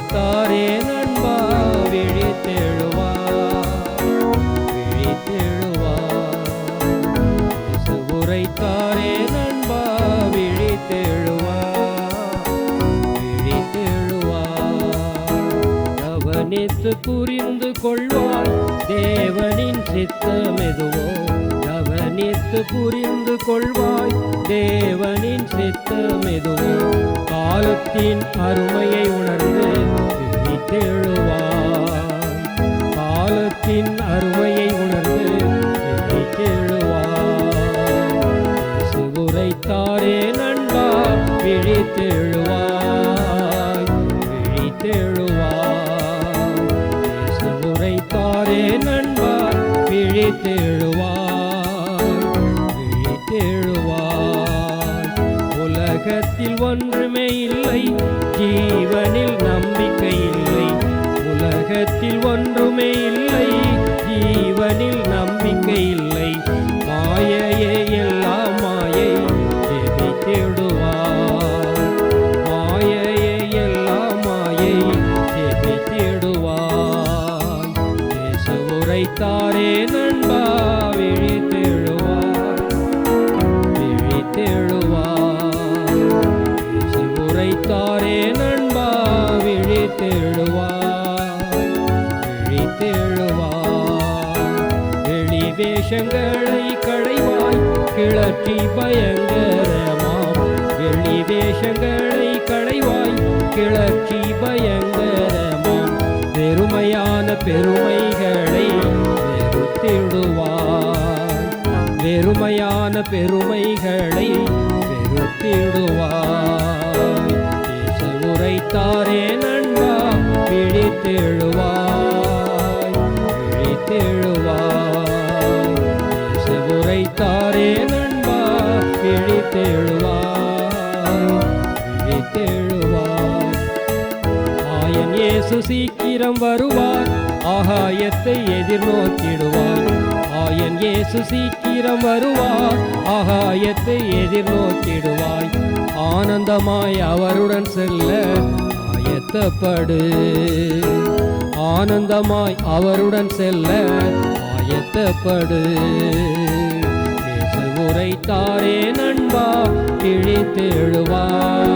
விழித்தாரே நண்பா விழித்தெழுவா விழித்தெழுவா உரைத்தாரே நண்பா விழித்தெழுவா விழித்தெழுவா கவனித்து புரிந்து கொள்வாய் தேவனின் சித்தமெதுவோ கவனித்து புரிந்து கொள்வாய் தேவனின் சித்தமெதுவோ எதுவோ காலத்தின் அருமையை உணர்ந்து விழித்தெழுவாய் காலத்தின் அருமையை உணர்ந்து விழித்தெழுவாய் இயேசு உரைத்தாரே நண்பா விழித்தெழுவாய். விழித்தெழுவாய். இயேசு உரைத்தாரே நண்பா விழித்தெழுவாய். விழித்தெழுவாய். உலகத்தில் ஒன்று ஒன்றுமே இல்லை ஜீவனில் நம்பிக்கை இல்லை. உலகத்தில் ஒன்றுமே இல்லை ஜீவனில் நம்பிக்கை இல்லை. மாயையே எல்லாம் மாயை செவி தேடுவார் மாயையே எல்லாம் மாயை செவி தேடுவார் இயேசு உரைத்தாரே விழித்தெழுவார் விழித்தெழுவார் வெளி வேஷங்களை களைவாய் கிளற்றி பயங்கரமாம். வெளி வேஷங்களை களைவாய் கிளற்றி பயங்கரமாம். பெருமையான பெருமைகளை வெறுத்திடுவாய் வெறுமையான பெருமைகளை வெறுத்திடுவாய் இயேசு உரைத்தாரே விழித்தெழுவாய் விழித்தெழுவாய் இயேசு உரைத்தாரே நண்பா விழித்தெழுவாய் விழித்தெழுவாய் ஆயன் இயேசு சீக்கிரம் வருவார் ஆகாயத்தை எதிர்நோக்கிடுவார். ஆயன் இயேசு சீக்கிரம் வருவார் ஆகாயத்தை எதிர்நோக்கிடுவாய். ஆனந்தமாய் அவருடன் செல்ல ஆயத்தப்படு ஆனந்தமாய் அவருடன் செல்ல ஆயத்தப்படு. இயேசு உரைத்தாரே நண்பா கிழித்தெழுவார்